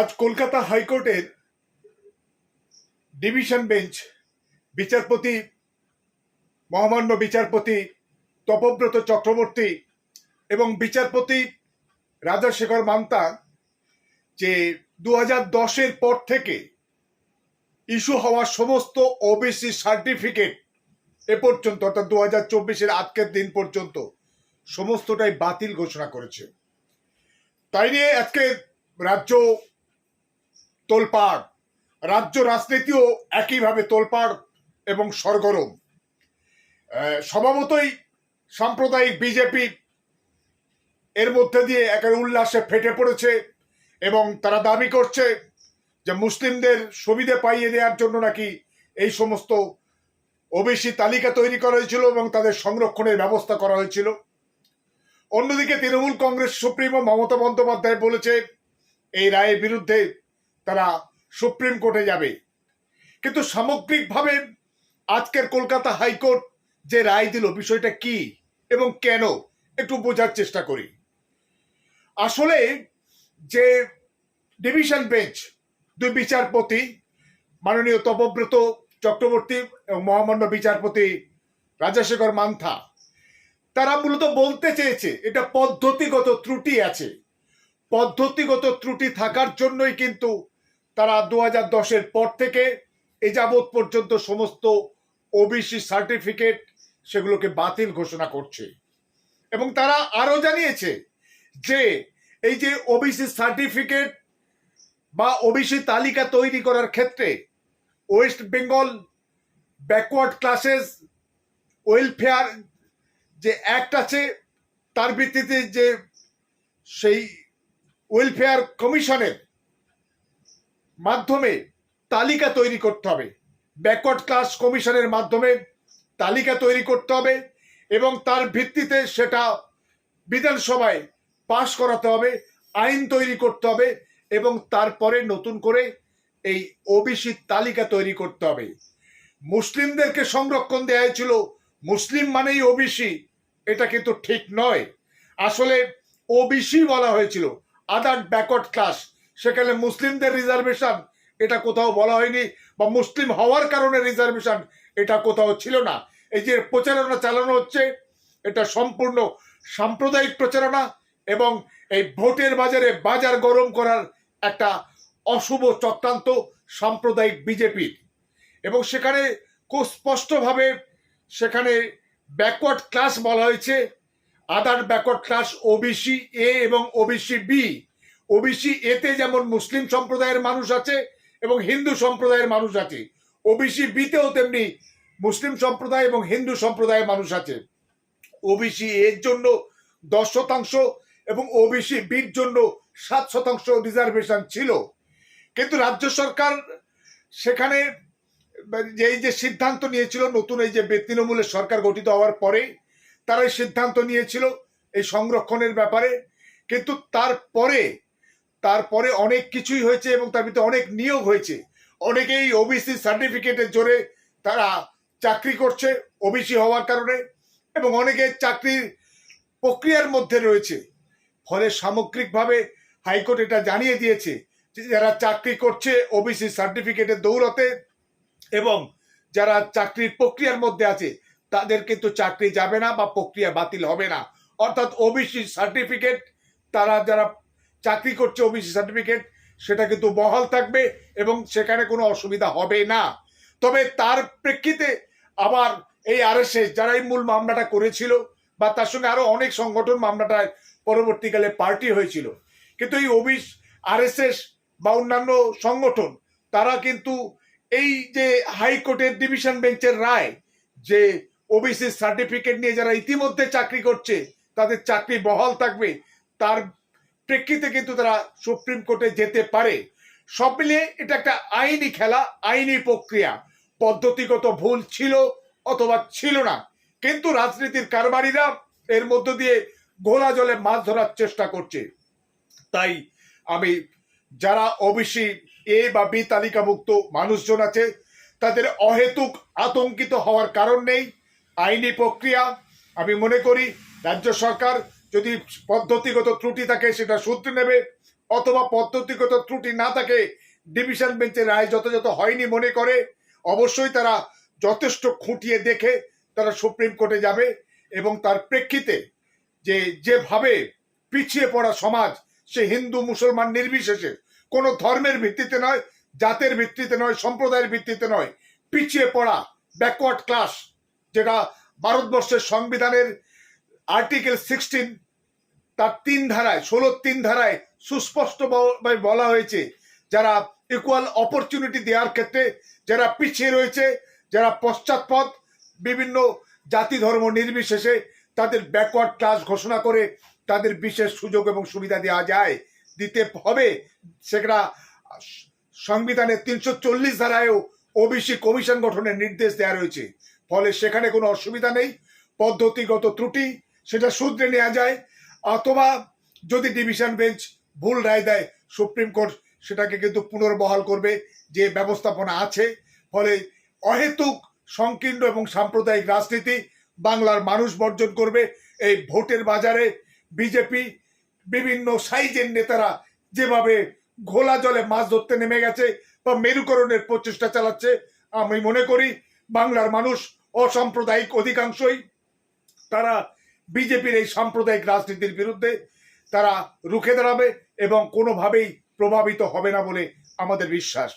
আজ কলকাতা হাইকোর্টের division bench বিচারপতি, মহামান্য বিচারপতি তপব্রত চক্রবর্তী এবং বিচারপতি রাজাশেখর মান্তা যে দু হাজার দশের পর থেকে ইস্যু হওয়া সমস্ত ওবিসি সার্টিফিকেট এ পর্যন্ত, অর্থাৎ দু হাজার চব্বিশের আজকের দিন পর্যন্ত সমস্তটাই বাতিল ঘোষণা করেছে। তাই নিয়ে আজকে রাজ্য তোলপাড়। রাজ্য রাজনীতিও একইভাবে তোলপাড় এবং সরগরম স্বভাবতই সাম্প্রদায়িক বিজেপি এর মধ্যে দিয়ে একের উল্লাসে ফেটে পড়েছে এবং তারা দাবি করছে যে মুসলিমদের সুবিধে পাইয়ে দেওয়ার জন্য নাকি এই সমস্ত ওবিসি তালিকা তৈরি করা হয়েছিল এবং তাদের সংরক্ষণের ব্যবস্থা করা হয়েছিল। অন্যদিকে তৃণমূল কংগ্রেস সুপ্রিমো মমতা বন্দ্যোপাধ্যায় বলেছে, এই রায়ের বিরুদ্ধে তারা সুপ্রিম কোর্টে যাবে। কিন্তু সামগ্রিকভাবে আজকের কলকাতা হাইকোর্ট যে রায় দিল বিষয়টা কি এবং কেন, একটু বোঝার চেষ্টা করি। আসলে যে ডিভিশন বেঞ্চ, দুই বিচারপতি, মাননীয় তপব্রত চক্রবর্তী এবং মহামান্য বিচারপতি রাজাশেখর মান্থা, তারা মূলত বলতে চেয়েছে, এটা পদ্ধতিগত ত্রুটি আছে। পদ্ধতিগত ত্রুটি থাকার জন্যই কিন্তু তারা দু হাজার দশের পর থেকে এ যাবৎ পর্যন্ত সমস্ত ওবিসি সার্টিফিকেট সেগুলোকে বাতিল ঘোষণা করছে। এবং তারা আরও জানিয়েছে যে, এই যে ওবিসি সার্টিফিকেট বা ওবিসি তালিকা তৈরি করার ক্ষেত্রে West Bengal backward classes welfare যে অ্যাক্ট আছে, তার ভিত্তিতে যে সেই ওয়েলফেয়ার কমিশনের মাধ্যমে তালিকা তৈরি করতে হবে। ব্যাকওয়ার্ড ক্লাস কমিশনের মাধ্যমে তালিকা তৈরি করতে হবে এবং তার ভিত্তিতে সেটা বিধানসভায় পাশ করাতে হবে, আইন তৈরি করতে হবে এবং তারপরে নতুন করে এই ওবিসি তালিকা তৈরি করতে হবে। মুসলিমদেরকে সংরক্ষণ দেওয়া হয়েছিল। মুসলিম মানেই ওবিসি এটা কিন্তু ঠিক নয়। আসলে ওবিসি বলা হয়েছিল আদার ব্যাকওয়ার্ড ক্লাস সেখানে মুসলিমদের রিজার্ভেশন এটা কোথাও বলা হয়নি, বা মুসলিম হওয়ার কারণে রিজার্ভেশন এটা কোথাও ছিল না। এই যে প্রচারণা চালানো হচ্ছে, এটা সম্পূর্ণ সাম্প্রদায়িক প্রচারণা এবং এই ভোটের বাজারে বাজার গরম করার একটা অশুভ চক্রান্ত সাম্প্রদায়িক বিজেপির এবং সেখানে খুব স্পষ্টভাবে সেখানে ব্যাকওয়ার্ড ক্লাস বলা হয়েছে other backward class OBC A এবং ওবিসি বি ওবিসি এতে যেমন মুসলিম সম্প্রদায়ের মানুষ আছে এবং হিন্দু সম্প্রদায়ের মানুষ আছে, ওবিসি বিতেও তেমনি মুসলিম সম্প্রদায় এবং হিন্দু সম্প্রদায়ের মানুষ আছে। ওবিসি এর জন্য দশ শতাংশ এবং ওবিসি বির জন্য সাত শতাংশ রিজার্ভেশন ছিল। কিন্তু রাজ্য সরকার সেখানে এই যে সিদ্ধান্ত নিয়েছিল, নতুন এই যে তৃণমূলের সরকার গঠিত হওয়ার পরে তারা সিদ্ধান্ত নিয়েছিল এই সংরক্ষণের ব্যাপারে। কিন্তু তারপরে তারপরে অনেক কিছুই হয়েছে এবং তার ভিতরে অনেক নিয়োগ হয়েছে। অনেকেই ওবিসি সার্টিফিকেটের জোরে তারা চাকরি করছে ওবিসি হওয়ার কারণে এবং অনেকে চাকরির প্রক্রিয়ার মধ্যে রয়েছে। ফলে সামগ্রিকভাবে হাইকোর্ট এটা জানিয়ে দিয়েছে যে যারা চাকরি করছে ওবিসি সার্টিফিকেটের দৌলতে এবং যারা চাকরির প্রক্রিয়ার মধ্যে আছে, তাদের কিন্তু চাকরি যাবে না বা প্রক্রিয়া বাতিল হবে না। অর্থাৎ ওবিসি সার্টিফিকেট তারা যারা চাকরি করছে ওবিসি সার্টিফিকেট, সেটা কিন্তু বহাল থাকবে এবং সেখানে কোনো অসুবিধা হবে না। তবে তার প্রেক্ষিতে আবার এই আরএসএস যারা এই মূল মামলাটা করেছিল বা তার সঙ্গে আরও অনেক সংগঠন মামলাটায় পরবর্তীকালে পার্টি হয়েছিল, কিন্তু এই ওবিস, আরএসএস বা অন্যান্য সংগঠন, তারা কিন্তু এই যে হাইকোর্টের ডিভিশন বেঞ্চের রায় যে ওবিসি সার্টিফিকেট নিয়ে যারা ইতিমধ্যে চাকরি করছে, তাদের চাকরি বহাল থাকবে, তার প্রেক্ষিতে কিন্তু তারা সুপ্রিম কোর্টে যেতে পারে। সব মিলিয়ে এটা একটা আইনি খেলা, আইনি প্রক্রিয়া। পদ্ধতিগত ভুল ছিল অথবা ছিল না। কিন্তু রাজনীতির কারবারিরা এর মধ্য দিয়ে ঘোলা জলে মাছ ধরার চেষ্টা করছে। তাই আমি, যারা ওবিসি এ বা বি তালিকাভুক্ত মানুষজন আছে, তাদের অহেতুক আতঙ্কিত হওয়ার কারণ নেই। আইনি প্রক্রিয়া, আমি মনে করি, রাজ্য সরকার যদি পদ্ধতিগত ত্রুটি থাকে, সেটা শুধরে নেবে। অথবা পদ্ধতিগত ত্রুটি না থাকে, ডিভিশন বেঞ্চের রায় যথাযথ হয়নি মনে করে, অবশ্যই তারা যথেষ্ট খুঁটিয়ে দেখে তারা সুপ্রিম কোর্টে যাবে এবং তার প্রেক্ষিতে যে যেভাবে পিছিয়ে পড়া সমাজ, সে হিন্দু মুসলমান নির্বিশেষে কোনো ধর্মের ভিত্তিতে নয়, জাতের ভিত্তিতে নয়, সম্প্রদায়ের ভিত্তিতে নয়, পিছিয়ে পড়া ব্যাকওয়ার্ড ক্লাস যেটা ভারতবর্ষের সংবিধানের আর্টিকেল সিক্সটিন তার তিন ধারায়, ষোলো তিন ধারায় সুস্পষ্টভাবে বলা হয়েছে যারা ইকুয়াল অপরচুনিটি দেওয়ার ক্ষেত্রে, যারা পিছিয়ে রয়েছে, যারা পশ্চাৎপদ, বিভিন্ন জাতি ধর্ম নির্বিশেষে তাদের ব্যাকওয়ার্ড ক্লাস ঘোষণা করে তাদের বিশেষ সুযোগ এবং সুবিধা দেওয়া যায়, দিতে হবে। সেটা সংবিধানের তিনশো চল্লিশ ধারায়ও ওবিসি কমিশন গঠনের নির্দেশ দেওয়া রয়েছে। ফলে সেখানে কোনো অসুবিধা নেই। পদ্ধতিগত ত্রুটি, সেটা শুধরে নেওয়া যায়। অথবা যদি ডিভিশন বেঞ্চ ভুল রায় দেয়, সুপ্রিম কোর্ট সেটাকে কিন্তু পুনর্বহাল করবে, যে ব্যবস্থাপনা আছে। ফলে অহেতুক, সংকীর্ণ এবং সাম্প্রদায়িক রাজনীতি বাংলার মানুষ বর্জন করবে। এই ভোটের বাজারে বিজেপি বিভিন্ন সাইজের নেতারা যেভাবে ঘোলা জলে মাছ ধরতে নেমে গেছে বা মেরুকরণের প্রচেষ্টা চালাচ্ছে, আমি মনে করি বাংলার মানুষ অসাম্প্রদায়িক অধিকাংশই তারা বিজেপির এই সাম্প্রদায়িক রাজনীতির বিরুদ্ধে তারা রুখে দাঁড়াবে এবং কোনোভাবেই প্রভাবিত হবে না বলে আমাদের বিশ্বাস।